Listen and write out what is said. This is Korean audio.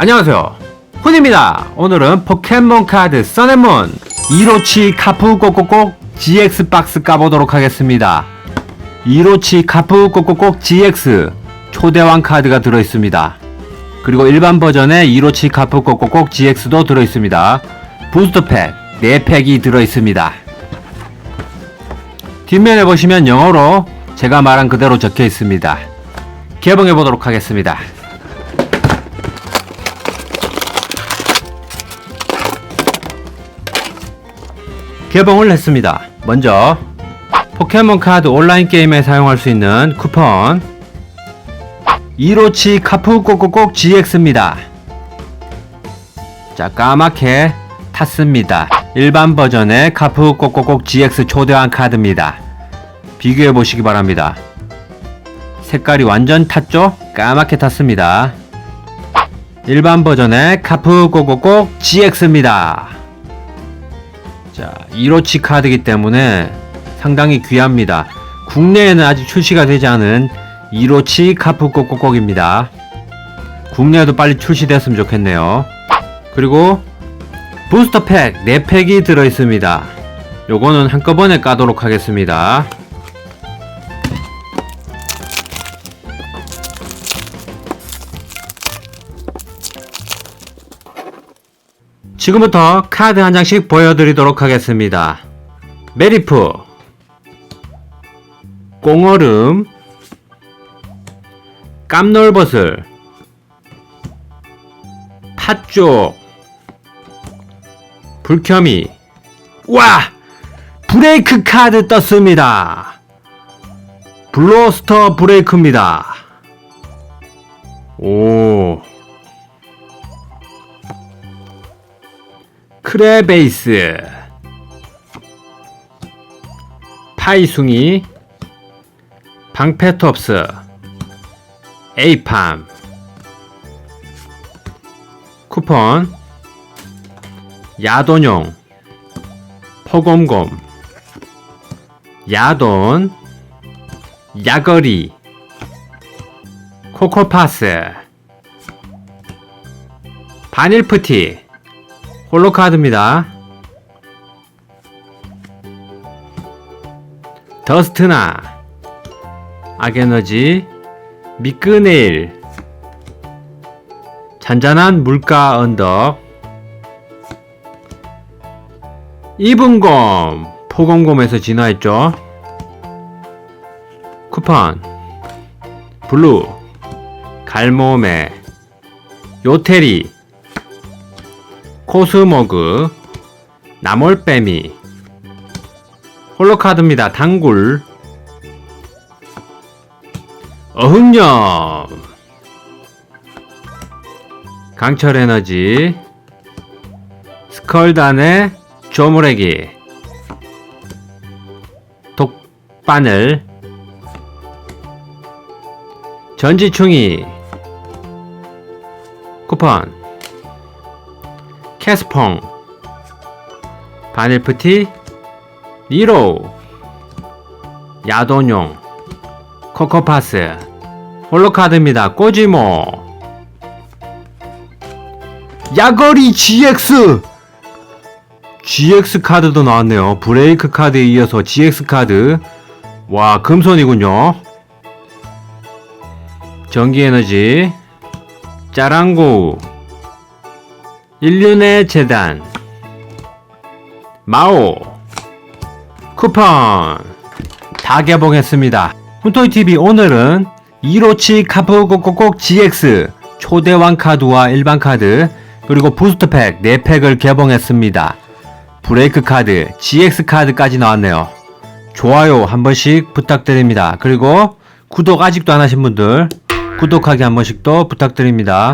안녕하세요. 훈입니다. 오늘은 포켓몬 카드 써네몬 이로치 카푸 꼭꼭꼭 GX 박스 까보도록 하겠습니다. 이로치 카푸 꼭꼭꼭 GX 초대왕 카드가 들어있습니다. 그리고 일반 버전에 이로치 카푸 꼭꼭꼭 GX도 들어있습니다. 부스터 팩 4팩이 들어있습니다. 뒷면에 보시면 영어로 제가 말한 그대로 적혀 있습니다. 개봉해 보도록 하겠습니다. 개봉을 했습니다. 먼저 포켓몬 카드 온라인 게임에 사용할 수 있는 쿠폰 이로치 카푸 꼭꼭꼭 GX입니다. 자 까맣게 탔습니다. 일반 버전의 카푸 꼭꼭꼭 GX 초대왕 카드입니다. 비교해 보시기 바랍니다. 색깔이 완전 탔죠? 까맣게 탔습니다. 일반 버전의 카푸 꼭꼭꼭 GX입니다. 자, 이로치 카드이기 때문에 상당히 귀합니다. 국내에는 아직 출시가 되지 않은 이로치 카푸 꼭꼭꼭입니다. 국내에도 빨리 출시되었으면 좋겠네요. 그리고 부스터 팩 4팩이 들어있습니다. 요거는 한꺼번에 까도록 하겠습니다. 지금부터 카드 한 장씩 보여드리도록 하겠습니다. 메리프, 꽁얼음, 깜놀버슬, 팥쪽, 불켜미, 와! 브레이크 카드 떴습니다. 블로스터 브레이크입니다. 오. 크레베이스. 파이숭이. 방패톱스. 에이팜. 쿠폰. 야돈용. 포곰곰. 야돈. 야거리. 코코파스. 바닐프티 홀로카드입니다. 더스트나 악에너지 미끄네일 잔잔한 물가 언덕 이분곰 포검곰에서 진화했죠. 쿠폰 블루 갈모메 요테리 코스모그, 나몰빼미, 홀로카드입니다. 당굴, 어흥염, 강철에너지, 스컬단의 조무래기, 독바늘, 전지충이, 쿠폰, 캐스펑 바닐프티 니로 야돈용 코코파스 홀로카드입니다. 꼬지모 야거리 GX GX 카드도 나왔네요. 브레이크 카드에 이어서 GX 카드. 와 금손이군요. 전기에너지 짜랑고 인륜의 재단 마오 쿠폰 다 개봉했습니다. 훈토이TV 오늘은 이로치 카푸kokkok콕 GX 초대왕 카드와 일반 카드 그리고 부스트팩 4팩을 개봉했습니다. 브레이크 카드, GX 카드까지 나왔네요. 좋아요 한 번씩 부탁드립니다. 그리고 구독 아직도 안 하신 분들 구독하기 한 번씩 또 부탁드립니다.